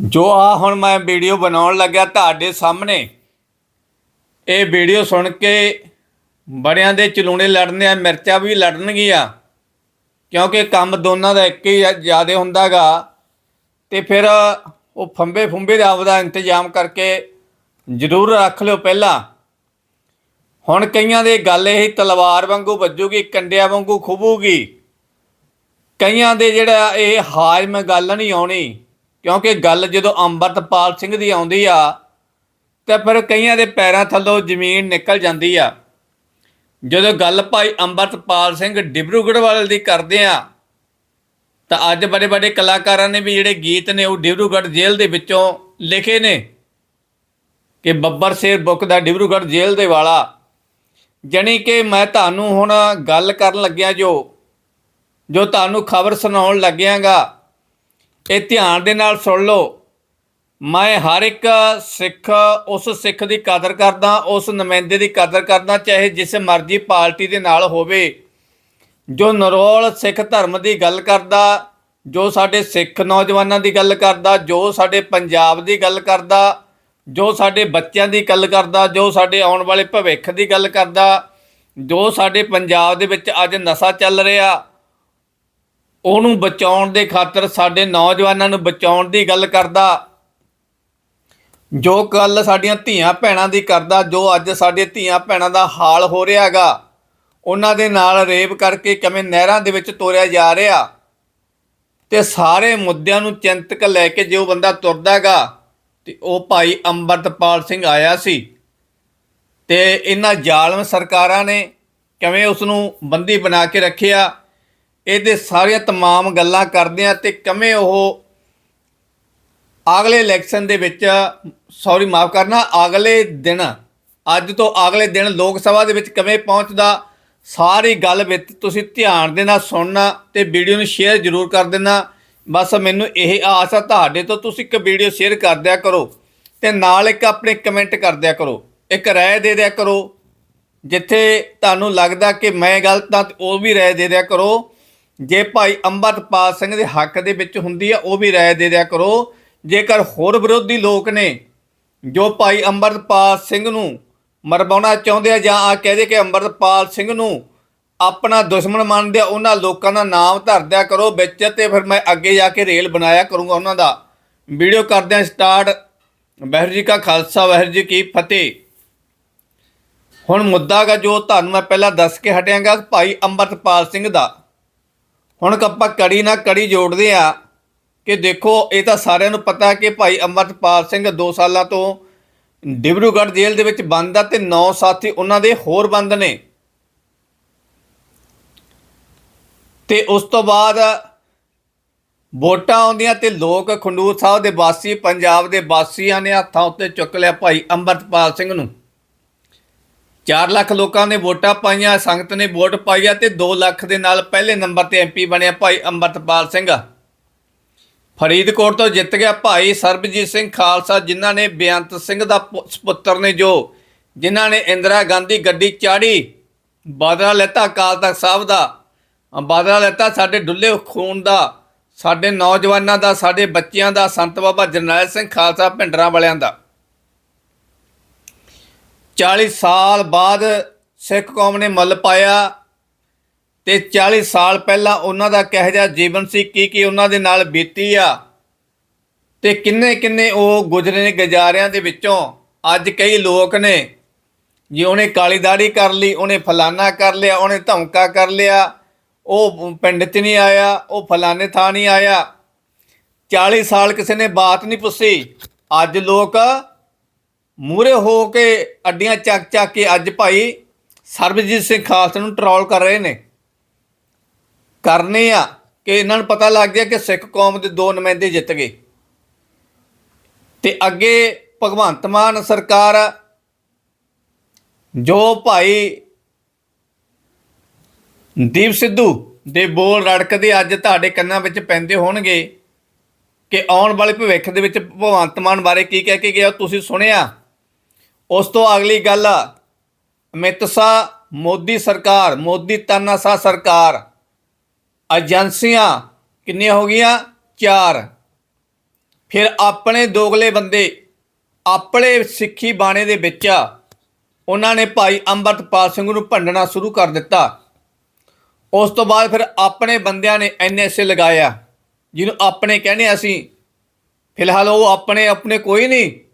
ਜੋ ਆ ਹੁਣ ਮੈਂ ਵੀਡੀਓ ਬਣਾਉਣ ਲੱਗਿਆ ਤੁਹਾਡੇ ਸਾਹਮਣੇ, ਇਹ ਵੀਡੀਓ ਸੁਣ ਕੇ ਬੜਿਆਂ ਦੇ ਚਲੂਣੇ ਲੜਨੇ ਆ, ਮਿਰਚਾਂ ਵੀ ਲੜਨਗੀਆਂ, ਕਿਉਂਕਿ ਕੰਮ ਦੋਨਾਂ ਦਾ ਇੱਕ ਹੀ ਜ਼ਿਆਦਾ ਹੁੰਦਾਗਾ। ਤੇ ਫਿਰ ਉਹ ਫੰਬੇ ਫੁੰਬੇ ਦਾ ਆਪਦਾ ਇੰਤਜ਼ਾਮ ਕਰਕੇ ਜ਼ਰੂਰ ਰੱਖ ਲਿਓ ਪਹਿਲਾਂ। ਹੁਣ ਕਈਆਂ ਦੇ ਗੱਲ ਇਹ ਤਲਵਾਰ ਵਾਂਗੂ ਵੱਜੂਗੀ, ਕੰਡਿਆਂ ਵਾਂਗੂ ਖੁਬੂਗੀ। ਕਈਆਂ ਦੇ ਜਿਹੜਾ ਇਹ ਹਾਜ਼ਮ ਗੱਲ ਨਹੀਂ ਆਉਣੀ। ਕਿਉਂਕਿ ਗੱਲ ਜਦੋਂ ਅੰਮ੍ਰਿਤਪਾਲ ਸਿੰਘ ਦੀ ਆਉਂਦੀ ਆ, ਤੇ ਫਿਰ ਕਈਆਂ ਦੇ ਪੈਰਾਂ ਥੱਲੋਂ ਜ਼ਮੀਨ ਨਿਕਲ ਜਾਂਦੀ ਆ। ਜਦੋਂ ਗੱਲ ਭਾਈ ਅੰਮ੍ਰਿਤਪਾਲ ਸਿੰਘ ਡਿਬਰੂਗੜ੍ਹ ਵਾਲੇ ਦੀ ਕਰਦੇ ਆ, ਤਾਂ ਅੱਜ ਬੜੇ ਬੜੇ ਕਲਾਕਾਰਾਂ ਨੇ ਵੀ ਜਿਹੜੇ ਗੀਤ ਨੇ, ਉਹ ਡਿਬਰੂਗੜ੍ਹ ਜੇਲ੍ਹ ਦੇ ਵਿੱਚੋਂ ਲਿਖੇ ਨੇ ਕਿ ਬੱਬਰ ਸ਼ੇਰ ਬੁੱਕ ਦਾ ਡਿਬਰੂਗੜ੍ਹ ਜੇਲ੍ਹ ਦੇ ਵਾਲਾ। ਜਣੀ ਕਿ ਮੈਂ ਤੁਹਾਨੂੰ ਹੁਣ ਗੱਲ ਕਰਨ ਲੱਗਿਆ ਜੋ ਜੋ ਤੁਹਾਨੂੰ ਖਬਰ ਸੁਣਾਉਣ ਲੱਗਿਆਗਾ। ਇਹ ਧਿਆਨ ਦੇ ਨਾਲ ਸੁਣ ਲਓ। ਮੈਂ ਹਰ ਇੱਕ ਸਿੱਖ, ਉਸ ਸਿੱਖ ਦੀ ਕਦਰ ਕਰਦਾ, ਉਸ ਨੁਮਾਇੰਦੇ ਦੀ ਕਦਰ ਕਰਦਾ, ਚਾਹੇ ਜਿਸ ਮਰਜ਼ੀ ਪਾਰਟੀ ਦੇ ਨਾਲ ਹੋਵੇ। ਜੋ ਨਰੋਲ ਸਿੱਖ ਧਰਮ ਦੀ ਗੱਲ ਕਰਦਾ, ਜੋ ਸਾਡੇ ਸਿੱਖ ਨੌਜਵਾਨਾਂ ਦੀ ਗੱਲ ਕਰਦਾ, ਜੋ ਸਾਡੇ ਪੰਜਾਬ ਦੀ ਗੱਲ ਕਰਦਾ, ਜੋ ਸਾਡੇ ਬੱਚਿਆਂ ਦੀ ਗੱਲ ਕਰਦਾ, ਜੋ ਸਾਡੇ ਆਉਣ ਵਾਲੇ ਭਵਿੱਖ ਦੀ ਗੱਲ ਕਰਦਾ, ਜੋ ਸਾਡੇ ਪੰਜਾਬ ਦੇ ਵਿੱਚ ਅੱਜ ਨਸ਼ਾ ਚੱਲ ਰਿਹਾ ਉਹਨੂੰ ਬਚਾਉਣ ਦੇ ਖਾਤਰ ਸਾਡੇ ਨੌਜਵਾਨਾਂ ਨੂੰ ਬਚਾਉਣ ਦੀ ਗੱਲ ਕਰਦਾ। ਜੋ ਕੱਲ ਸਾਡੀਆਂ ਧੀਆਂ ਭੈਣਾਂ ਦੀ ਕਰਦਾ, ਜੋ ਅੱਜ ਸਾਡੇ ਧੀਆਂ ਭੈਣਾਂ ਦਾ ਹਾਲ ਹੋ ਰਿਹਾ ਹੈਗਾ, ਉਹਨਾਂ ਦੇ ਨਾਲ ਰੇਪ ਕਰਕੇ ਕਿਵੇਂ ਨਹਿਰਾਂ ਦੇ ਵਿੱਚ ਤੋਰਿਆ ਜਾ ਰਿਹਾ। ਤੇ ਸਾਰੇ ਮੁੱਦਿਆਂ ਨੂੰ ਚਿੰਤਕ ਲੈ ਕੇ ਜੋ ਬੰਦਾ ਤੁਰਦਾ ਹੈਗਾ, ਤੇ ਉਹ ਭਾਈ ਅੰਮ੍ਰਿਤਪਾਲ ਸਿੰਘ ਆਇਆ ਸੀ। ਤੇ ਇਹਨਾਂ ਜ਼ਾਲਮ ਸਰਕਾਰਾਂ ਨੇ ਕਿਵੇਂ ਉਸ ਨੂੰ ਬੰਦੀ ਬਣਾ ਕੇ ਰੱਖਿਆ ਇਹਦੇ ਸਾਰੀਆਂ तमाम ਗੱਲਾਂ ਕਰਦੇ ਆ ਤੇ ਕਿਵੇਂ ਉਹ ਅਗਲੇ ਇਲੈਕਸ਼ਨ ਦੇ ਵਿੱਚ ਸੌਰੀ ਮਾਫ ਕਰਨਾ ਅਗਲੇ ਦਿਨ ਅੱਜ ਤੋਂ ਅਗਲੇ ਦਿਨ ਲੋਕ ਸਭਾ ਦੇ ਵਿੱਚ ਕਿਵੇਂ ਪਹੁੰਚਦਾ ਸਾਰੀ ਗੱਲ ਵਿੱਚ ਤੁਸੀਂ ਧਿਆਨ ਦੇ ਨਾਲ ਸੁਣਨਾ ਤੇ ਵੀਡੀਓ ਨੂੰ ਸ਼ੇਅਰ ਜ਼ਰੂਰ ਕਰ ਦੇਣਾ ਬਸ ਮੈਨੂੰ ਇਹ ਆਸ ਆ ਤੁਹਾਡੇ ਤੋਂ ਤੁਸੀਂ ਇੱਕ ਵੀਡੀਓ ਸ਼ੇਅਰ ਕਰ ਦਿਆ ਕਰੋ ਤੇ ਨਾਲ ਇੱਕ ਆਪਣੇ ਕਮੈਂਟ ਕਰ ਦਿਆ ਕਰੋ ਇੱਕ ਰਾਏ ਦੇ ਦਿਆ ਕਰੋ ਜਿੱਥੇ ਤੁਹਾਨੂੰ ਲੱਗਦਾ ਕਿ ਮੈਂ ਗਲਤ ਹਾਂ ਤੇ ਉਹ ਵੀ ਰਾਏ ਦੇ ਦਿਆ ਕਰੋ ਜੇ ਭਾਈ ਅੰਮ੍ਰਿਤਪਾਲ ਸਿੰਘ ਦੇ ਹੱਕ ਦੇ ਵਿੱਚ ਹੁੰਦੀ ਆ, ਉਹ ਵੀ ਰਾਏ ਦੇ ਦਿਆ ਕਰੋ। ਜੇਕਰ ਹੋਰ ਵਿਰੋਧੀ ਲੋਕ ਨੇ ਜੋ ਭਾਈ ਅੰਮ੍ਰਿਤਪਾਲ ਸਿੰਘ ਨੂੰ ਮਰਵਾਉਣਾ ਚਾਹੁੰਦੇ ਆ ਜਾਂ ਆ ਕਹਦੇ ਕਿ ਅੰਮ੍ਰਿਤਪਾਲ ਸਿੰਘ ਨੂੰ ਆਪਣਾ ਦੁਸ਼ਮਣ ਮੰਨਦੇ ਆ, ਉਹਨਾਂ ਲੋਕਾਂ ਦਾ ਨਾਮ ਧਰਦਿਆ ਕਰੋ। ਵਿੱਚ ਤੇ ਫਿਰ ਮੈਂ ਅੱਗੇ ਜਾ ਕੇ ਰੇਲ ਬਣਾਇਆ ਕਰੂੰਗਾ ਉਹਨਾਂ ਦਾ। ਵੀਡੀਓ ਕਰਦੇ ਆ ਸਟਾਰਟ। ਵਾਹਿਗੁਰੂ ਜੀ ਕਾ ਖਾਲਸਾ, ਵਾਹਿਗੁਰੂ ਜੀ ਕੀ ਫਤਿਹ। ਹੁਣ ਮੁੱਦਾ ਗਾ ਜੋ ਤੁਹਾਨੂੰ ਮੈਂ ਪਹਿਲਾਂ ਦੱਸ ਕੇ ਹਟਿਆਂਗਾ, ਭਾਈ ਅੰਮ੍ਰਿਤਪਾਲ ਸਿੰਘ ਦਾ। ਹੁਣ ਆਪਾਂ ਕੜੀ ਨਾਲ ਕੜੀ ਜੋੜਦੇ ਆ ਕਿ ਦੇਖੋ, ਇਹ ਤਾਂ ਸਾਰਿਆਂ ਨੂੰ ਪਤਾ ਕਿ ਭਾਈ ਅੰਮ੍ਰਿਤਪਾਲ ਸਿੰਘ 2 ਸਾਲਾਂ ਤੋਂ ਡਿਬਰੂਗੜ੍ਹ ਜੇਲ੍ਹ ਦੇ ਵਿੱਚ ਬੰਦ ਆ ਤੇ 9 ਸਾਥੀ ਉਹਨਾਂ ਦੇ ਹੋਰ ਬੰਦ ਨੇ। ਤੇ ਉਸ ਤੋਂ ਬਾਅਦ ਵੋਟਾਂ ਆਉਂਦੀਆਂ ਤੇ ਲੋਕ ਖੰਡੂਰ ਸਾਹਿਬ ਦੇ ਵਾਸੀ, ਪੰਜਾਬ ਦੇ ਵਾਸੀਆਂ ਨੇ ਹੱਥਾਂ ਉੱਤੇ ਚੁੱਕ ਲਿਆ ਭਾਈ ਅੰਮ੍ਰਿਤਪਾਲ ਸਿੰਘ ਨੂੰ। 4 ਲੱਖ ਲੋਕਾਂ ਨੇ ਵੋਟਾਂ ਪਾਈਆਂ ਸੰਗਤ ਨੇ ਵੋਟ ਪਾਈਆ ਤੇ 2 ਲੱਖ ਦੇ ਨਾਲ ਪਹਿਲੇ ਨੰਬਰ ਤੇ ਐਮਪੀ ਬਣਿਆ ਭਾਈ ਅੰਮ੍ਰਿਤਪਾਲ ਸਿੰਘ। ਫਰੀਦਕੋਟ ਤੋਂ ਜਿੱਤ ਗਿਆ ਭਾਈ ਸਰਬਜੀਤ ਸਿੰਘ ਖਾਲਸਾ ਜਿਨ੍ਹਾਂ ਨੇ ਬੇਅੰਤ ਸਿੰਘ ਦਾ ਪੁ- ਸੁਪੁੱਤਰ ਨੇ ਜੋ ਜਿਨ੍ਹਾਂ ਨੇ ਇੰਦਰਾ ਗਾਂਧੀ ਗੱਡੀ ਚਾੜੀ। ਬਾਦਲਾ ਲੈਤਾ ਅਕਾਲ ਤਖਤ ਸਾਹਿਬ ਦਾ। ਅ, ਬਾਦਲਾ ਲੈਤਾ ਸਾਡੇ ਡੁੱਲੇ ਖੂਨ ਦਾ ਸਾਡੇ ਨੌਜਵਾਨਾਂ ਦਾ ਸਾਡੇ ਬੱਚਿਆਂ ਦਾ ਸੰਤ ਬਾਬਾ ਜਰਨੈਲ ਸਿੰਘ ਖਾਲਸਾ ਭਿੰਡਰਾਂ ਵਾਲਿਆਂ ਦਾ। 40 ਸਾਲ ਬਾਅਦ ਸਿੱਖ ਕੌਮ ਨੇ ਮੱਲ ਪਾਇਆ ਤੇ 40 ਸਾਲ ਪਹਿਲਾਂ ਉਹਨਾਂ ਦਾ ਕਿਹੋ ਜਿਹਾ ਜੀਵਨ ਸੀ, ਕੀ ਕੀ ਉਹਨਾਂ ਦੇ ਨਾਲ ਬੀਤੀ ਆ ਤੇ ਕਿੰਨੇ ਕਿੰਨੇ ਉਹ ਗੁਜ਼ਰੇ ਨੇ ਗੁਜ਼ਾਰਿਆਂ ਦੇ ਵਿੱਚੋਂ। ਅੱਜ ਕਈ ਲੋਕ ਨੇ ਜੇ, ਉਹਨੇ ਕਾਲੀ ਦਾੜੀ ਕਰ ਲਈ, ਉਹਨੇ ਫਲਾਨਾ ਕਰ ਲਿਆ, ਉਹਨੇ ਧਮਕਾ ਕਰ ਲਿਆ, ਉਹ ਪਿੰਡ 'ਚ ਨਹੀਂ ਆਇਆ, ਉਹ ਫਲਾਨੇ ਥਾਂ ਨਹੀਂ ਆਇਆ। 40 ਸਾਲ ਕਿਸੇ ਨੇ ਬਾਤ ਨਹੀਂ ਪੁੱਛੀ। ਅੱਜ ਲੋਕ ਮੂਰੇ ਹੋ ਕੇ ਅੱਡੀਆਂ ਚੱਕ ਚੱਕ ਕੇ ਅੱਜ ਭਾਈ ਸਰਬਜੀਤ ਸਿੰਘ ਖਾਲਸਾ ਨੂੰ ਟਰੋਲ ਕਰ ਰਹੇ ਨੇ। ਕਰਨੇ ਆ ਕਿ ਇਹਨਾਂ ਨੂੰ ਪਤਾ ਲੱਗ ਗਿਆ ਕਿ ਸਿੱਖ ਕੌਮ ਦੇ ਦੋ ਨੁਮਾਇੰਦੇ ਜਿੱਤ ਗਏ। ਤੇ ਅੱਗੇ ਭਗਵੰਤ ਮਾਨ ਸਰਕਾਰ ਜੋ ਭਾਈ ਦੀਪ ਸਿੱਧੂ ਦੇ ਬੋਲ ਰੜਕਦੇ ਅੱਜ ਤੁਹਾਡੇ ਕੰਨਾਂ ਵਿੱਚ ਪੈਂਦੇ ਹੋਣਗੇ ਕਿ ਆਉਣ ਵਾਲੇ ਭਵਿੱਖ ਦੇ ਵਿੱਚ ਭਗਵੰਤ ਮਾਨ ਬਾਰੇ ਕੀ ਕਹਿ ਕੇ ਗਿਆ, ਤੁਸੀਂ ਸੁਣਿਆ? ਉਸ ਤੋਂ ਅਗਲੀ ਗੱਲ ਅਮਿਤ ਸ਼ਾਹ, ਮੋਦੀ ਸਰਕਾਰ, ਮੋਦੀ ਤਾਨਾਸ਼ਾਹ ਸਰਕਾਰ। ਏਜੰਸੀਆਂ ਕਿੰਨੀਆਂ ਹੋ ਗਈਆਂ? ਚਾਰ। ਫਿਰ ਆਪਣੇ ਦੋਗਲੇ ਬੰਦੇ, ਆਪਣੇ ਸਿੱਖੀ ਬਾਣੇ ਦੇ ਵਿੱਚ ਉਹਨਾਂ ਨੇ ਭਾਈ ਅੰਮ੍ਰਿਤਪਾਲ ਸਿੰਘ ਨੂੰ ਭੰਡਣਾ ਸ਼ੁਰੂ ਕਰ ਦਿੱਤਾ। ਉਸ ਤੋਂ ਬਾਅਦ ਫਿਰ ਆਪਣੇ ਬੰਦਿਆਂ ਨੇ ਐਨਐਸਏ ਲਗਾਇਆ, ਜਿਹਨੂੰ ਆਪਣੇ ਕਹਿੰਦੇ ਅਸੀਂ। ਫਿਲਹਾਲ ਉਹ ਆਪਣੇ ਆਪਣੇ ਕੋਈ ਨਹੀਂ।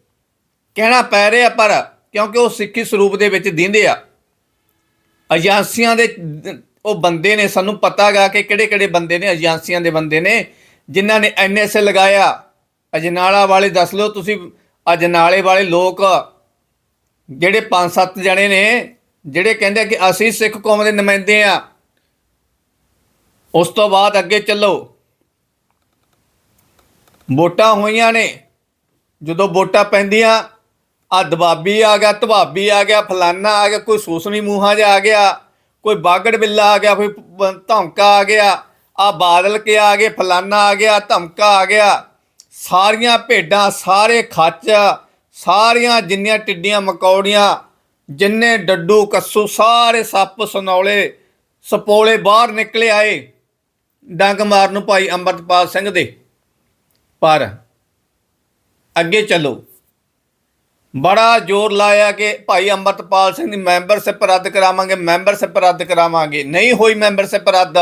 ਕਹਿਣਾ ਪੈ ਰਿਹਾ ਪਰ ਕਿਉਂਕਿ ਉਹ ਸਿੱਖੀ ਸਰੂਪ ਦੇ ਵਿੱਚ ਦਿੰਦੇ ਆ। ਏਜੰਸੀਆਂ ਦੇ, ਉਹ ਬੰਦੇ ਨੇ, ਸਾਨੂੰ ਪਤਾ ਗਾ ਕਿ ਕਿਹੜੇ ਕਿਹੜੇ ਬੰਦੇ ਨੇ, ਏਜੰਸੀਆਂ ਦੇ ਬੰਦੇ ਨੇ, ਜਿਨ੍ਹਾਂ ਨੇ ਐਨਐਸਏ ਲਗਾਇਆ। ਅਜਨਾਲਾ ਵਾਲੇ ਦੱਸ ਲਓ ਤੁਸੀਂ, ਅਜਨਾਲੇ ਵਾਲੇ ਲੋਕ, ਜਿਹੜੇ ਪੰਜ ਸੱਤ ਜਣੇ ਨੇ, ਜਿਹੜੇ ਕਹਿੰਦੇ ਕਿ ਅਸੀਂ ਸਿੱਖ ਕੌਮ ਦੇ ਨੁਮਾਇੰਦੇ ਆ। ਉਸ ਤੋਂ ਬਾਅਦ ਅੱਗੇ ਚੱਲੋ। ਵੋਟਾਂ ਹੋਈਆਂ ਨੇ। ਜਦੋਂ ਵੋਟਾਂ ਪੈਂਦੀਆਂ ਆ ਦਬਾਬੀ ਆ ਗਿਆ, ਧਵਾਬੀ ਆ ਗਿਆ, ਫਲਾਨਾ ਆ ਗਿਆ, ਕੋਈ ਸੂਸਣੀ ਮੂੰਹਾਂ ਜਿਹਾ ਆ ਗਿਆ, ਕੋਈ ਬਾਗੜ ਬਿੱਲਾ ਆ ਗਿਆ, ਕੋਈ ਪ- ਧਮਕਾ ਆ ਗਿਆ ਆ ਬਾਦਲ ਕੇ ਆ ਗਏ, ਫਲਾਨਾ ਆ ਗਿਆ ਧਮਕਾ ਆ ਗਿਆ, ਸਾਰੀਆਂ ਭੇਡਾਂ, ਸਾਰੇ ਖੱਚ, ਸਾਰੀਆਂ ਜਿੰਨੀਆਂ ਟਿੱਡੀਆਂ ਮਕੌੜੀਆਂ, ਜਿੰਨੇ ਡੱਡੂ ਕੱਸੂ, ਸਾਰੇ ਸੱਪ ਸਨੌਲੇ, ਸਪੋਲੇ ਬਾਹਰ ਨਿਕਲੇ ਆਏ। ਡੰਗ ਮਾਰਨ ਨੂੰ ਭਾਈ ਅੰਮ੍ਰਿਤਪਾਲ ਸਿੰਘ ਦੇ। ਪਰ ਅੱਗੇ ਚੱਲੋ। ਬੜਾ ਜ਼ੋਰ ਲਾਇਆ ਕਿ ਭਾਈ ਅੰਮ੍ਰਿਤਪਾਲ ਸਿੰਘ ਦੀ ਮੈਂਬਰਸ਼ਿਪ ਰੱਦ ਕਰਾਵਾਂਗੇ, ਮੈਂਬਰਸ਼ਿਪ ਰੱਦ ਕਰਾਵਾਂਗੇ। ਨਹੀਂ ਹੋਈ ਮੈਂਬਰਸ਼ਿਪ ਰੱਦ।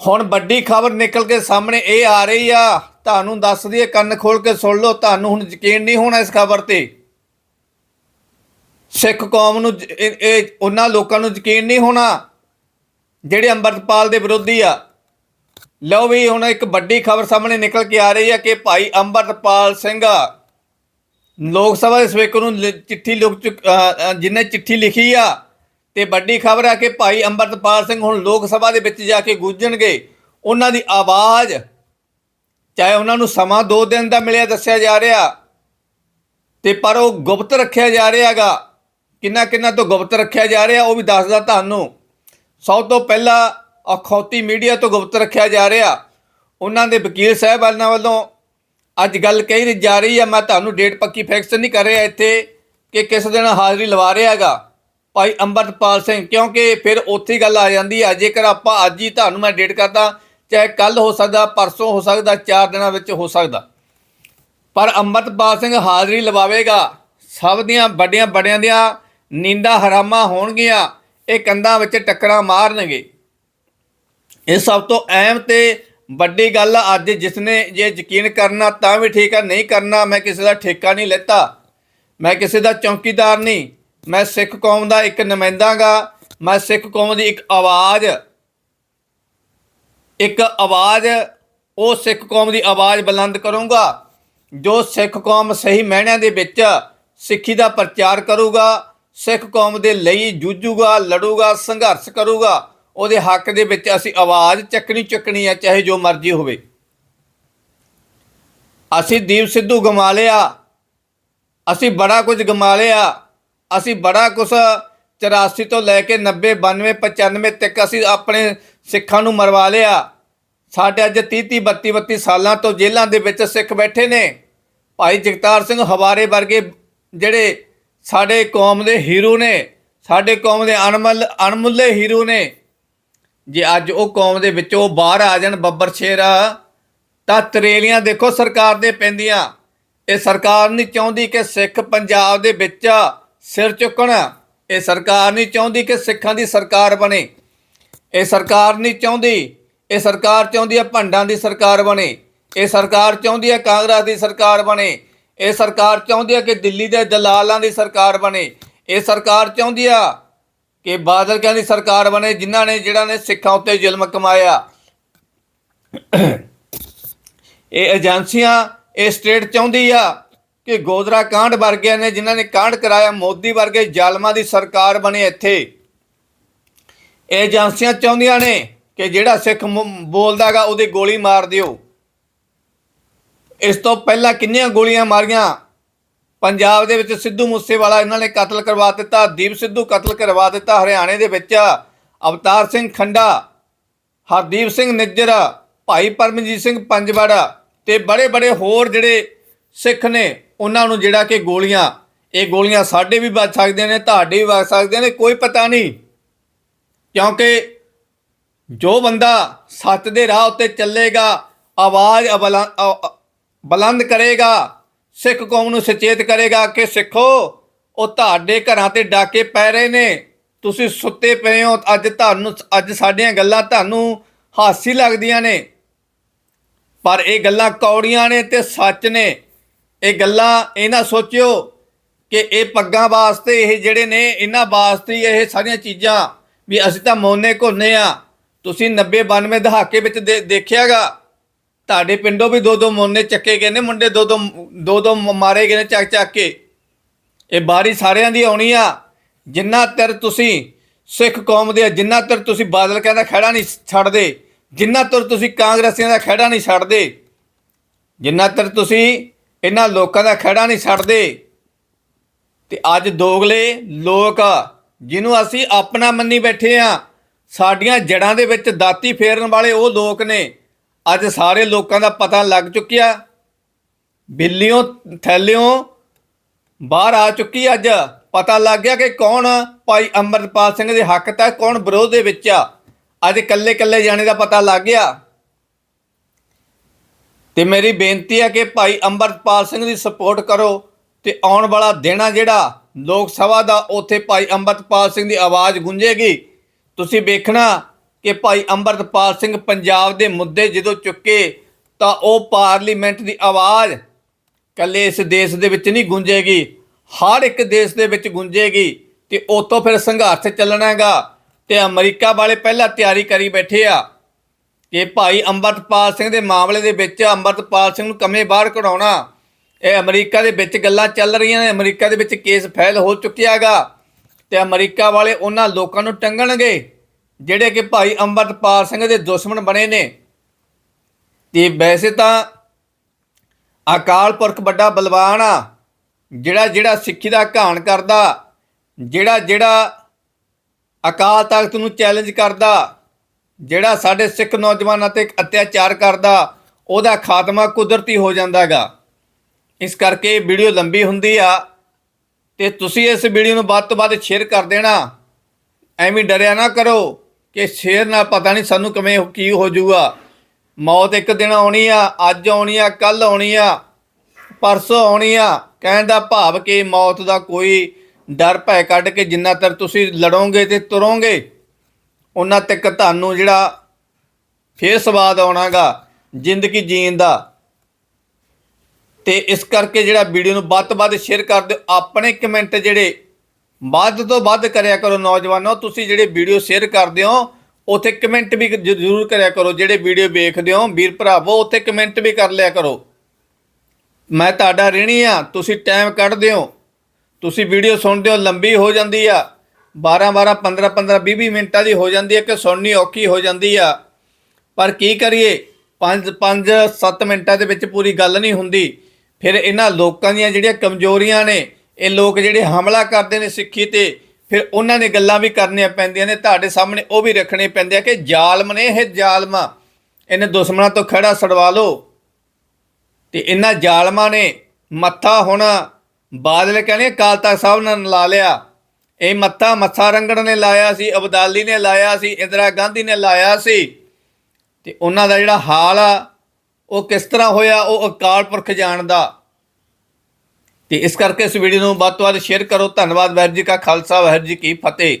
ਹੁਣ ਵੱਡੀ ਖਬਰ ਨਿਕਲ ਕੇ ਸਾਹਮਣੇ ਇਹ ਆ ਰਹੀ ਆ। ਤੁਹਾਨੂੰ ਦੱਸ ਦਈਏ, ਕੰਨ ਖੋਲ ਕੇ ਸੁਣ ਲਓ, ਤੁਹਾਨੂੰ ਹੁਣ ਯਕੀਨ ਨਹੀਂ ਹੋਣਾ ਇਸ ਖਬਰ ਤੇ। ਸਿੱਖ ਕੌਮ ਨੂੰ ਇਹ ਉਹਨਾਂ ਲੋਕਾਂ ਨੂੰ ਯਕੀਨ ਨਹੀਂ ਹੋਣਾ, ਜਿਹੜੇ ਅੰਮ੍ਰਿਤਪਾਲ ਦੇ ਵਿਰੋਧੀ ਆ। ਲਓ ਵੀ, ਹੁਣ ਇੱਕ ਵੱਡੀ ਖਬਰ ਸਾਹਮਣੇ ਨਿਕਲ ਕੇ ਆ ਰਹੀ ਆ ਕਿ ਭਾਈ ਅੰਮ੍ਰਿਤਪਾਲ ਸਿੰਘ ਲੋਕ ਸਭਾ ਦੇ ਸਪੀਕਰ ਨੂੰ ਲ- ਚਿੱਠੀ ਲਿਖ ਚੁੱਕ- ਜਿਹਨੇ ਚਿੱਠੀ ਲਿਖੀ ਆ, ਤੇ ਵੱਡੀ ਖਬਰ ਆ ਕਿ ਭਾਈ ਅੰਮ੍ਰਿਤਪਾਲ ਸਿੰਘ ਹੁਣ ਲੋਕ ਸਭਾ ਦੇ ਵਿੱਚ ਜਾ ਕੇ ਗੂੰਜਣਗੇ। ਉਹਨਾਂ ਦੀ ਆਵਾਜ਼, ਚਾਹੇ ਉਹਨਾਂ ਨੂੰ ਸਮਾਂ 2 ਦਿਨ ਦਾ ਮਿਲਿਆ ਦੱਸਿਆ ਜਾ ਰਿਹਾ, ਤੇ ਪਰ ਉਹ ਗੁਪਤ ਰੱਖਿਆ ਜਾ ਰਿਹਾਗਾ ਕਿੰਨਾ ਕਿੰਨਾ ਤੋਂ ਗੁਪਤ ਰੱਖਿਆ ਜਾ ਰਿਹਾ, ਉਹ ਵੀ ਦੱਸਦਾ ਤੁਹਾਨੂੰ। ਸਭ ਤੋਂ ਪਹਿਲਾਂ ਅਖੌਤੀ ਮੀਡੀਆ ਤੋਂ ਗੁਪਤ ਰੱਖਿਆ ਜਾ ਰਿਹਾ। ਉਹਨਾਂ ਦੇ ਵਕੀਲ ਸਾਹਿਬਾਨਾਂ ਵੱਲੋਂ ਅੱਜ ਗੱਲ ਕਹੀ ਜਾ ਰਹੀ ਹੈ ਮੈਂ ਤੁਹਾਨੂੰ ਡੇਟ ਪੱਕੀ ਫਿਕਸ ਨਹੀਂ ਕਰ ਰਿਹਾ ਇੱਥੇ ਕਿ ਕਿਸ ਦਿਨ ਹਾਜ਼ਰੀ ਲਵਾ ਰਿਹਾ ਹੈਗਾ। ਭਾਈ ਅੰਮ੍ਰਿਤਪਾਲ ਸਿੰਘ, ਕਿਉਂਕਿ ਫਿਰ ਉੱਥੇ ਗੱਲ ਆ ਜਾਂਦੀ ਹੈ ਜੇਕਰ ਆਪਾਂ ਅੱਜ ਹੀ ਤੁਹਾਨੂੰ ਮੈਂ ਡੇਟ ਕਰਦਾ, ਚਾਹੇ ਕੱਲ ਹੋ ਸਕਦਾ, ਪਰਸੋਂ ਹੋ ਸਕਦਾ, ਚਾਰ ਦਿਨਾਂ ਵਿੱਚ ਹੋ ਸਕਦਾ। ਪਰ ਅੰਮ੍ਰਿਤਪਾਲ ਸਿੰਘ ਹਾਜ਼ਰੀ ਲਵਾਵੇਗਾ, ਸਭ ਦੀਆਂ ਵੱਡੀਆਂ ਵੱਡਿਆਂ ਦੀਆਂ ਨੀਂਦਾ ਹਰਾਮਾਂ ਹੋਣਗੀਆਂ, ਇਹ ਕੰਧਾਂ ਵਿੱਚ ਟੱਕਰਾਂ ਮਾਰਨਗੇ। ਇਹ ਸਭ ਤੋਂ ਅਹਿਮ ਤੇ ਵੱਡੀ ਗੱਲ ਆ, ਅੱਜ ਜਿਸਨੇ ਜੇ ਯਕੀਨ ਕਰਨਾ ਤਾਂ ਵੀ ਠੀਕ ਆ, ਨਹੀਂ ਕਰਨਾ ਮੈਂ ਕਿਸੇ ਦਾ ਠੇਕਾ ਨਹੀਂ ਲੈਤਾ, ਮੈਂ ਕਿਸੇ ਦਾ ਚੌਕੀਦਾਰ ਨਹੀਂ, ਮੈਂ ਸਿੱਖ ਕੌਮ ਦਾ ਇੱਕ ਨੁਮਾਇੰਦਾਗਾ, ਮੈਂ ਸਿੱਖ ਕੌਮ ਦੀ ਇੱਕ ਆਵਾਜ਼ ਇੱਕ ਆਵਾਜ਼, ਉਹ ਸਿੱਖ ਕੌਮ ਦੀ ਆਵਾਜ਼ ਬੁਲੰਦ ਕਰੂੰਗਾ, ਜੋ ਸਿੱਖ ਕੌਮ ਸਹੀ ਮਹਿਣਿਆਂ ਦੇ ਵਿੱਚ ਸਿੱਖੀ ਦਾ ਪ੍ਰਚਾਰ ਕਰੂਗਾ, ਸਿੱਖ ਕੌਮ ਦੇ ਲਈ ਜੂਝੂਗਾ, ਲੜੂਗਾ, ਸੰਘਰਸ਼ ਕਰੂਗਾ ਉਹਦੇ ਹੱਕ ਦੇ ਵਿੱਚ ਅਸੀਂ ਆਵਾਜ਼ ਚੱਕਣੀ ਚੱਕਣੀ ਹੈ ਚਾਹੇ ਜੋ ਮਰਜ਼ੀ ਹੋਵੇ। ਅਸੀਂ ਦੀਪ ਸਿੱਧੂ ਗਮਾ ਲਿਆ। ਅਸੀਂ ਬੜਾ ਕੁਝ ਗਮਾ ਲਿਆ। ਅਸੀਂ ਬੜਾ ਕੁਝ 84 ਤੋਂ ਲੈ ਕੇ 90 92 95 ਤੱਕ ਅਸੀਂ ਆਪਣੇ ਸਿੱਖਾਂ ਨੂੰ ਮਰਵਾ ਲਿਆ। ਸਾਡੇ ਅੱਜ 30 30 32 32 ਸਾਲਾਂ ਤੋਂ ਜੇਲ੍ਹਾਂ ਦੇ ਵਿੱਚ ਸਿੱਖ ਬੈਠੇ ਨੇ। ਭਾਈ ਜਗਤਾਰ ਸਿੰਘ ਹਵਾਰੇ ਵਰਗੇ ਜਿਹੜੇ ਸਾਡੇ ਕੌਮ ਦੇ ਹੀਰੋ ਨੇ, ਸਾਡੇ ਕੌਮ ਦੇ ਅਣਮੁੱਲ, ਅਣਮੁੱਲੇ ਹੀਰੋ ਨੇ ਜੇ ਅੱਜ ਉਹ ਕੌਮ ਦੇ ਵਿੱਚੋਂ ਬਾਹਰ ਆ ਜਾਣ, ਬੱਬਰ ਸ਼ੇਰ, ਤਾਂ ਤਰੇਲੀਆਂ ਦੇਖੋ ਸਰਕਾਰ ਦੇ ਪੈਂਦੀਆਂ। ਇਹ ਸਰਕਾਰ ਨਹੀਂ ਚਾਹੁੰਦੀ ਕਿ ਸਿੱਖ ਪੰਜਾਬ ਦੇ ਵਿੱਚ ਸਿਰ ਚੁੱਕਣ। ਇਹ ਸਰਕਾਰ ਨਹੀਂ ਚਾਹੁੰਦੀ ਕਿ ਸਿੱਖਾਂ ਦੀ ਸਰਕਾਰ ਬਣੇ। ਇਹ ਸਰਕਾਰ ਨਹੀਂ ਚਾਹੁੰਦੀ, ਇਹ ਸਰਕਾਰ ਚਾਹੁੰਦੀ ਹੈ ਭੰਡਾਂ ਦੀ ਸਰਕਾਰ ਬਣੇ। ਇਹ ਸਰਕਾਰ ਚਾਹੁੰਦੀ ਹੈ ਕਾਂਗਰਸ ਦੀ ਸਰਕਾਰ ਬਣੇ। ਇਹ ਸਰਕਾਰ ਚਾਹੁੰਦੀ ਹੈ ਕਿ ਦਿੱਲੀ ਦੇ ਦਲਾਲਾਂ ਦੀ ਸਰਕਾਰ ਬਣੇ। ਇਹ ਸਰਕਾਰ ਚਾਹੁੰਦੀ ਆ ਕਿ ਬਾਦਲ ਕਹਿੰਦੀ ਸਰਕਾਰ ਬਣੇ, ਜਿਨ੍ਹਾਂ ਨੇ ਜਿਹੜਾ ਨੇ ਸਿੱਖਾਂ ਉੱਤੇ ਜ਼ੁਲਮ ਕਮਾਇਆ। ਇਹ ਏਜੰਸੀਆਂ ਇਹ ਸਟੇਟ ਚਾਹੁੰਦੀ ਆ ਕਿ ਗੋਦਰਾ ਕਾਂਡ ਵਰਗਿਆਂ ਨੇ, ਜਿਨ੍ਹਾਂ ਨੇ ਕਾਂਡ ਕਰਾਇਆ, ਮੋਦੀ ਵਰਗੇ ਜ਼ਾਲਮਾਂ ਦੀ ਸਰਕਾਰ ਬਣੇ ਇੱਥੇ। ਇਹ ਏਜੰਸੀਆਂ ਚਾਹੁੰਦੀਆਂ ਨੇ ਕਿ ਜਿਹੜਾ ਸਿੱਖ ਮੁ- ਬੋਲਦਾਗਾ, ਉਹਦੀ ਗੋਲੀ ਮਾਰ ਦਿਓ। ਇਸ ਤੋਂ ਪਹਿਲਾਂ ਕਿੰਨੀਆਂ ਗੋਲੀਆਂ ਮਾਰੀਆਂ? ਪੰਜਾਬ ਦੇ ਵਿੱਚ ਸਿੱਧੂ ਮੂਸੇਵਾਲਾ ਇਹਨਾਂ ਨੇ ਕਤਲ ਕਰਵਾ ਦਿੱਤਾ, ਦੀਪ ਸਿੱਧੂ ਕਤਲ ਕਰਵਾ ਦਿੱਤਾ ਹਰਿਆਣੇ ਦੇ ਵਿੱਚ। ਅਵਤਾਰ ਸਿੰਘ ਖੰਡਾ, ਹਰਦੀਪ ਸਿੰਘ ਨਿੱਜਰ, ਭਾਈ ਪਰਮਜੀਤ ਸਿੰਘ ਪੰਜਵਾੜਾ ਤੇ ਬੜੇ ਬੜੇ ਹੋਰ ਜਿਹੜੇ ਸਿੱਖ ਨੇ, ਉਹਨਾਂ ਨੂੰ ਜਿਹੜਾ ਕਿ ਗੋਲੀਆਂ, ਇਹ ਗੋਲੀਆਂ ਸਾਡੇ ਵੀ ਵੱਜ ਸਕਦੀਆਂ ਨੇ, ਤੁਹਾਡੇ ਵੀ ਵੱਜ ਸਕਦੇ ਨੇ, ਕੋਈ ਪਤਾ ਨਹੀਂ। ਕਿਉਂਕਿ ਜੋ ਬੰਦਾ ਸੱਚ ਦੇ ਰਾਹ ਉੱਤੇ ਚੱਲੇਗਾ, ਆਵਾਜ਼ ਅਬਲਾ- ਬੁਲੰਦ ਕਰੇਗਾ ਸਿੱਖ ਕੌਮ ਨੂੰ ਸੁਚੇਤ ਕਰੇਗਾ ਕਿ ਸਿੱਖੋ, ਉਹ ਤੁਹਾਡੇ ਘਰਾਂ ਤੇ ਡਾਕੇ ਪੈ ਰਹੇ ਨੇ। ਤੁਸੀਂ ਸੁੱਤੇ ਪਏ ਹੋ, ਅੱਜ ਤੁਹਾਨੂੰ, ਅੱਜ ਸਾਡੀਆਂ ਗੱਲਾਂ ਤੁਹਾਨੂੰ ਹਾਸੀ ਲੱਗਦੀਆਂ ਨੇ। ਪਰ ਇਹ ਗੱਲਾਂ ਕੌੜੀਆਂ ਨੇ ਤੇ ਸੱਚ ਨੇ। ਇਹ ਗੱਲਾਂ, ਇਹ ਨਾ ਸੋਚਿਓ ਕਿ ਇਹ ਪੱਗਾਂ ਵਾਸਤੇ ਇਹ ਜਿਹੜੇ ਨੇ, ਇਹਨਾਂ ਵਾਸਤੇ ਇਹ ਸਾਰੀਆਂ ਚੀਜ਼ਾਂ ਵੀ ਅਸੀਂ ਤਾਂ ਮੋਨੇ ਘੁੰਨੇ ਆ। ਤੁਸੀਂ 90 92 ਦਹਾਕੇ ਵਿੱਚ ਦੇ- ਦੇਖਿਆਗਾ। ਤੁਹਾਡੇ ਪਿੰਡੋਂ ਵੀ ਦੋ ਦੋ ਮੋਨੇ ਚੱਕੇ ਗਏ ਨੇ, ਮੁੰਡੇ ਦੋ ਦੋ ਦੋ ਦੋ ਮਾਰੇ ਗਏ ਨੇ ਚੱਕ ਚੱਕ ਕੇ। ਇਹ ਬਾਰੀ ਸਾਰਿਆਂ ਦੀ ਆਉਣੀ ਆ। ਜਿੰਨਾ ਤਰ ਤੁਸੀਂ ਸਿੱਖ ਕੌਮ ਦੇ ਜਿੰਨਾ ਤਰ ਤੁਸੀਂ ਬਾਦਲ ਕਹਿੰਦਾ ਖੜਾ ਨਹੀਂ ਛੱਡਦੇ, ਜਿੰਨਾ ਤਰ ਤੁਸੀਂ ਕਾਂਗਰਸੀਆਂ ਦਾ ਖੜਾ ਨਹੀਂ ਛੱਡਦੇ, ਜਿੰਨਾ ਤਰ ਤੁਸੀਂ ਇਹਨਾਂ ਲੋਕਾਂ ਦਾ ਖੜਾ ਨਹੀਂ ਛੱਡਦੇ, ਤੇ ਅੱਜ ਦੋਗਲੇ ਲੋਕ ਜਿਹਨੂੰ ਅਸੀਂ ਆਪਣਾ ਮੰਨੀ ਬੈਠੇ ਆ, ਸਾਡੀਆਂ ਜੜਾਂ ਦੇ ਵਿੱਚ ਦਾਤੀ ਫੇਰਨ ਵਾਲੇ ਉਹ ਲੋਕ ਨੇ। ਅੱਜ ਸਾਰੇ ਲੋਕਾਂ ਦਾ ਪਤਾ ਲੱਗ ਚੁੱਕਿਆ। ਬਿੱਲੀਓਂ, ਥੈਲਿਓਂ ਬਾਹਰ ਆ ਚੁੱਕੀ ਅੱਜ। ਪਤਾ ਲੱਗ ਗਿਆ ਕਿ ਕੌਣ ਭਾਈ ਅਮਰਪਾਲ ਸਿੰਘ ਦੇ ਹੱਕ ਤਾਂ ਕੌਣ ਵਿਰੋਧ ਦੇ ਵਿੱਚ ਆ। ਅੱਜ ਇਕੱਲੇ ਇਕੱਲੇ ਜਾਣੇ ਦਾ ਪਤਾ ਲੱਗ ਗਿਆ। ਤੇ ਮੇਰੀ ਬੇਨਤੀ ਹੈ ਕਿ ਭਾਈ ਅੰਮ੍ਰਿਤਪਾਲ ਸਿੰਘ ਦੀ ਸਪੋਰਟ ਕਰੋ ਤੇ ਆਉਣ ਵਾਲਾ ਦਿਨ ਆ ਜਿਹੜਾ, ਲੋਕ ਸਭਾ ਦਾ, ਉੱਥੇ ਭਾਈ ਅੰਮ੍ਰਿਤਪਾਲ ਸਿੰਘ ਦੀ ਆਵਾਜ਼ ਗੂੰਜੇਗੀ। ਤੁਸੀਂ ਵੇਖਣਾ ਕਿ ਭਾਈ ਅੰਮ੍ਰਿਤਪਾਲ ਸਿੰਘ ਪੰਜਾਬ ਦੇ ਮੁੱਦੇ ਜਦੋਂ ਚੁੱਕੇ ਤਾਂ ਉਹ ਪਾਰਲੀਮੈਂਟ ਦੀ ਆਵਾਜ਼ ਕੱਲੇ ਇਸ ਦੇਸ਼ ਦੇ ਵਿੱਚ ਨਹੀਂ ਗੂੰਜੇਗੀ। ਹਰ ਇੱਕ ਦੇਸ਼ ਦੇ ਵਿੱਚ ਗੂੰਜੇਗੀ ਤੇ ਉਤੋਂ ਫਿਰ ਸੰਘਰਸ਼ ਚੱਲਣਾਗਾ ਤੇ ਅਮਰੀਕਾ ਵਾਲੇ ਪਹਿਲਾਂ ਤਿਆਰੀ ਕਰੀ ਬੈਠੇ ਆ ਕਿ ਭਾਈ ਅੰਮ੍ਰਿਤਪਾਲ ਸਿੰਘ ਦੇ ਮਾਮਲੇ ਦੇ ਵਿੱਚ ਅੰਮ੍ਰਿਤਪਾਲ ਸਿੰਘ ਨੂੰ ਕਮੇ ਬਾਹਰ ਕਢਾਉਣਾ। ਇਹ ਅਮਰੀਕਾ ਦੇ ਵਿੱਚ ਗੱਲਾਂ ਚੱਲ ਰਹੀਆਂ ਨੇ, ਅਮਰੀਕਾ ਦੇ ਵਿੱਚ ਕੇਸ ਫਾਈਲ ਹੋ ਚੁੱਕਿਆਗਾ ਤੇ ਅਮਰੀਕਾ ਵਾਲੇ ਉਹਨਾਂ ਲੋਕਾਂ ਨੂੰ ਟੰਗਣਗੇ। ਜਿਹੜੇ ਕਿ ਭਾਈ ਅੰਮ੍ਰਿਤਪਾਲ ਸਿੰਘ ਦੇ ਦੁਸ਼ਮਣ ਬਣੇ ਨੇ। ਤੇ ਵੈਸੇ ਤਾਂ ਅਕਾਲ ਪੁਰਖ ਵੱਡਾ ਬਲਵਾਨ ਆ, ਜਿਹੜਾ ਜਿਹੜਾ ਸਿੱਖੀ ਦਾ ਘਾਣ ਕਰਦਾ, ਜਿਹੜਾ ਜਿਹੜਾ ਅਕਾਲ ਤਖਤ ਨੂੰ ਚੈਲੰਜ ਕਰਦਾ, ਜਿਹੜਾ ਸਾਡੇ ਸਿੱਖ ਨੌਜਵਾਨਾਂ ਤੇ ਅਤਿਆਚਾਰ ਕਰਦਾ, ਉਹਦਾ ਖਾਤਮਾ ਕੁਦਰਤੀ ਹੋ ਜਾਂਦਾਗਾ ਇਸ ਕਰਕੇ ਵੀਡੀਓ ਲੰਬੀ ਹੁੰਦੀ ਆ ਤੇ ਤੁਸੀਂ ਇਸ ਵੀਡੀਓ ਨੂੰ ਵੱਧ ਤੋਂ ਵੱਧ ਸ਼ੇਅਰ ਕਰ ਦੇਣਾ। ਐਵੇਂ ਡਰਿਆ ਨਾ ਕਰੋ। ਕਿ ਸ਼ੇਰ ਨਾਲ ਪਤਾ ਨਹੀਂ ਸਾਨੂੰ ਕਿਵੇਂ ਕੀ ਹੋ ਜਾਊਗਾ। ਮੌਤ ਇੱਕ ਦਿਨ ਆਉਣੀ ਆ, ਅੱਜ ਆਉਣੀ ਆ ਕੱਲ ਆਉਣੀ ਆ, ਪਰਸੋਂ ਆਉਣੀ ਆ। ਕਹਿਣ ਦਾ ਭਾਵ ਕਿ ਮੌਤ ਦਾ ਕੋਈ ਡਰ ਭੈ ਕੱਢ ਕੇ ਜਿੰਨਾ ਤਰ ਤੁਸੀਂ ਲੜੋਗੇ ਤੇ ਤੁਰੋਗੇ ਉਹਨਾਂ ਤੱਕ ਤੁਹਾਨੂੰ ਜਿਹੜਾ ਫੇਰ ਸਵਾਦ ਆਉਣਾਗਾ ਜ਼ਿੰਦਗੀ ਜੀਣ ਦਾ। ਤੇ ਇਸ ਕਰਕੇ ਜਿਹੜਾ ਵੀਡੀਓ ਨੂੰ ਵੱਧ ਤੋਂ ਵੱਧ ਸ਼ੇਅਰ ਕਰ ਦਿਓ। ਆਪਣੇ ਕਮੈਂਟ ਜਿਹੜੇ ਵੱਧ ਤੋਂ ਵੱਧ ਕਰਿਆ ਕਰੋ ਨੌਜਵਾਨੋ, ਤੁਸੀਂ ਜਿਹੜੇ ਵੀਡੀਓ ਸ਼ੇਅਰ ਕਰਦੇ ਹੋ, ਉਥੇ ਕਮੈਂਟ ਵੀ ਜ਼ਰੂਰ ਕਰਿਆ ਕਰੋ, ਜਿਹੜੇ ਵੀਡੀਓ ਵੇਖਦੇ ਹੋ, ਵੀਰ ਭਰਾਵੋ ਉਥੇ ਕਮੈਂਟ ਵੀ ਕਰ ਲਿਆ ਕਰੋ। ਮੈਂ ਤੁਹਾਡਾ ਰਹਿਣੀ ਆ, ਤੁਸੀਂ ਟਾਈਮ ਕੱਢਦੇ ਹੋ, ਤੁਸੀਂ ਵੀਡੀਓ ਸੁਣਦੇ ਹੋ, ਲੰਬੀ ਹੋ ਜਾਂਦੀ ਆ। 12 12 15 15 20 20 ਮਿੰਟਾਂ ਦੀ ਹੋ ਜਾਂਦੀ ਹੈ ਕਿ ਸੁਣਨੀ ਔਖੀ ਹੋ ਜਾਂਦੀ ਆ। ਪਰ ਕੀ ਕਰੀਏ 5 5 7 ਮਿੰਟਾਂ ਦੇ ਵਿੱਚ ਪੂਰੀ ਗੱਲ ਨਹੀਂ ਹੁੰਦੀ। ਫਿਰ ਇਹਨਾਂ ਲੋਕਾਂ ਦੀਆਂ ਜਿਹੜੀਆਂ ਕਮਜ਼ੋਰੀਆਂ ਨੇ ਇਹ ਲੋਕ ਜਿਹੜੇ ਹਮਲਾ ਕਰਦੇ ਨੇ ਸਿੱਖੀ ਤੇ, ਫਿਰ ਉਹਨਾਂ ਨੇ ਗੱਲਾਂ ਵੀ ਕਰਨੀਆਂ ਪੈਂਦੀਆਂ ਨੇ, ਤੁਹਾਡੇ ਸਾਹਮਣੇ ਉਹ ਵੀ ਰੱਖਣੇ ਪੈਂਦੇ ਆ ਕਿ ਜ਼ਾਲਮ ਨੇ ਇਹ ਜ਼ਾਲਮਾ, ਇਹਨੇ ਦੁਸ਼ਮਣਾਂ ਤੋਂ ਖੜਾ ਛਡਵਾ ਲਓ। ਤੇ ਇਹਨਾਂ ਜ਼ਾਲਮਾਂ ਨੇ ਮੱਥਾ ਹੁਣ ਬਾਦਲ ਕਹਿੰਦੇ ਅਕਾਲ ਤਖਤ ਸਾਹਿਬ ਨਾਲ ਲਾ ਲਿਆ। ਇਹ ਮੱਥਾ ਮੱਥਾ ਰੰਗੜ ਨੇ ਲਾਇਆ ਸੀ, ਅਬਦਾਲੀ ਨੇ ਲਾਇਆ ਸੀ, ਇੰਦਰਾ ਗਾਂਧੀ ਨੇ ਲਾਇਆ ਸੀ। ਤੇ ਉਹਨਾਂ ਦਾ ਜਿਹੜਾ ਹਾਲ ਆ, ਉਹ ਕਿਸ ਤਰ੍ਹਾਂ ਹੋਇਆ, ਉਹ ਅਕਾਲ ਪੁਰਖ ਜਾਣਦਾ। ਤੇ ਇਸ ਕਰਕੇ ਇਸ ਵੀਡੀਓ ਨੂੰ ਵੱਧ ਤੋਂ ਵੱਧ ਸ਼ੇਅਰ ਕਰੋ। ਧੰਨਵਾਦ ਵਾਹਿਗੁਰੂ ਜੀ ਕਾ ਖਾਲਸਾ, ਵਾਹਿਗੁਰੂ ਜੀ ਕੀ ਫਤਿਹ।